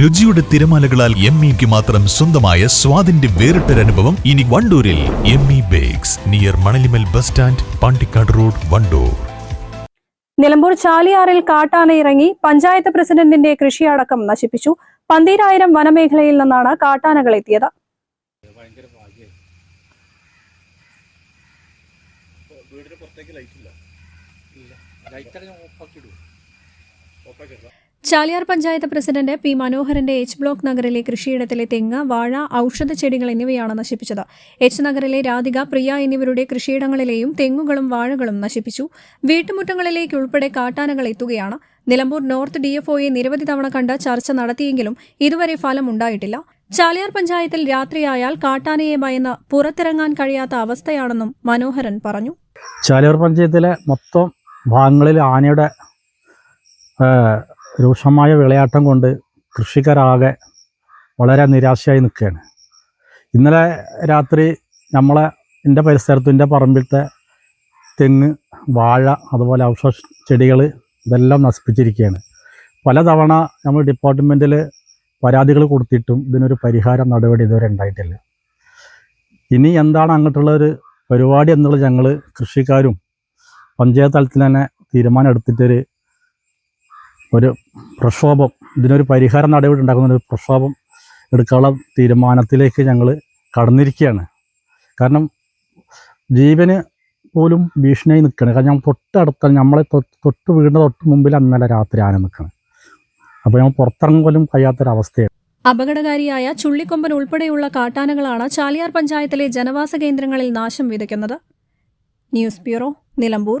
രുചിയുടെ തിരമാലകളാൽ എം ഇക്ക് മാത്രം സ്വന്തമായ സ്വാദിന്റെ വേറിട്ടൊരനുഭവം ഇനി വണ്ടൂരിൽ M E bakes near Manalimal bus stand Pandikkad road Wandoor. Nilambur ചാലിയാറിൽ കാട്ടാന ഇറങ്ങി പഞ്ചായത്ത് പ്രസിഡന്റിന്റെ കൃഷിയടക്കം നശിപ്പിച്ചു. പന്തീരായിരം വനമേഖലയിൽ നിന്നാണ് കാട്ടാനകൾ എത്തിയത്. ചാലിയാർ പഞ്ചായത്ത് പ്രസിഡന്റ് പി മനോഹരന്റെ എച്ച് ബ്ലോക്ക് നഗറിലെ കൃഷിയിടത്തിലെ തെങ്ങ് വാഴ ഔഷധ ചെടികൾ എന്നിവയാണ് നശിപ്പിച്ചത്. എച്ച് നഗറിലെ രാധിക പ്രിയ എന്നിവരുടെ കൃഷിയിടങ്ങളിലെയും തെങ്ങുകളും വാഴകളും നശിപ്പിച്ചു. വീട്ടുമുറ്റങ്ങളിലേക്ക് ഉൾപ്പെടെ കാട്ടാനകൾ എത്തുകയാണ്. നിലമ്പൂർ നോർത്ത് ഡിഎഫ്ഒയെ നിരവധി തവണ കണ്ട് ചർച്ച നടത്തിയെങ്കിലും ഇതുവരെ ഫലമുണ്ടായിട്ടില്ല ചാലിയാർ പഞ്ചായത്തിൽ രാത്രിയായാൽ കാട്ടാനയെ ഭയന്ന് പുറത്തിറങ്ങാൻ കഴിയാത്ത അവസ്ഥയാണെന്നും മനോഹരൻ പറഞ്ഞു. ചാലിയാർ പഞ്ചായത്തിലെ മൊത്തം ഭാഗങ്ങളിൽ ആനയുടെ രൂക്ഷമായ വിളയാട്ടം കൊണ്ട് കൃഷിക്കാരാകെ വളരെ നിരാശയായി നിൽക്കുകയാണ്. ഇന്നലെ രാത്രി നമ്മളെ എന്റെ പരിസരത്ത് എന്റെ പറമ്പിലത്തെ തെങ്ങ് വാഴ അതുപോലെ ഔഷധ ചെടികൾ ഇതെല്ലാം നശിപ്പിച്ചിരിക്കുകയാണ്. പലതവണ നമ്മൾ ഡിപ്പാർട്ട്മെന്റിൽ പരാതികൾ കൊടുത്തിട്ടും ഇതിനൊരു പരിഹാരം നടപടി ഇതുവരെ ഉണ്ടായിട്ടില്ല. ഇനി എന്താണ് അങ്ങോട്ടുള്ള ഒരു പരിപാടി എന്നുള്ളത് ഞങ്ങൾ കൃഷിക്കാരും പഞ്ചായത്ത് തലത്തിൽ തന്നെ തീരുമാനം എടുത്തിട്ടൊരു ഒരു പ്രക്ഷോഭം ഇതിനൊരു പരിഹാരം നടപടി ഒരു പ്രക്ഷോഭം എടുക്കാനുള്ള തീരുമാനത്തിലേക്ക് ഞങ്ങൾ കടന്നിരിക്കുകയാണ്. കാരണം ജീവന് പോലും ഭീഷണിയായി നിൽക്കുകയാണ്. കാരണം തൊട്ടടുത്ത നമ്മളെ തൊട്ട് തൊട്ട് വീടിന്റെ തൊട്ട് മുമ്പിൽ അന്നലെ രാത്രി ആന നിൽക്കണം. അപ്പോൾ ഞങ്ങൾ പുറത്തിറങ്ങാൻ പോലും കഴിയാത്തൊരവസ്ഥയാണ്. അപകടകാരിയായ ചുള്ളിക്കൊമ്പൻ ഉൾപ്പെടെയുള്ള കാട്ടാനകളാണ് ചാലിയാർ പഞ്ചായത്തിലെ ജനവാസ കേന്ദ്രങ്ങളിൽ നാശം വിതയ്ക്കുന്നത്. News bureau Nilambur.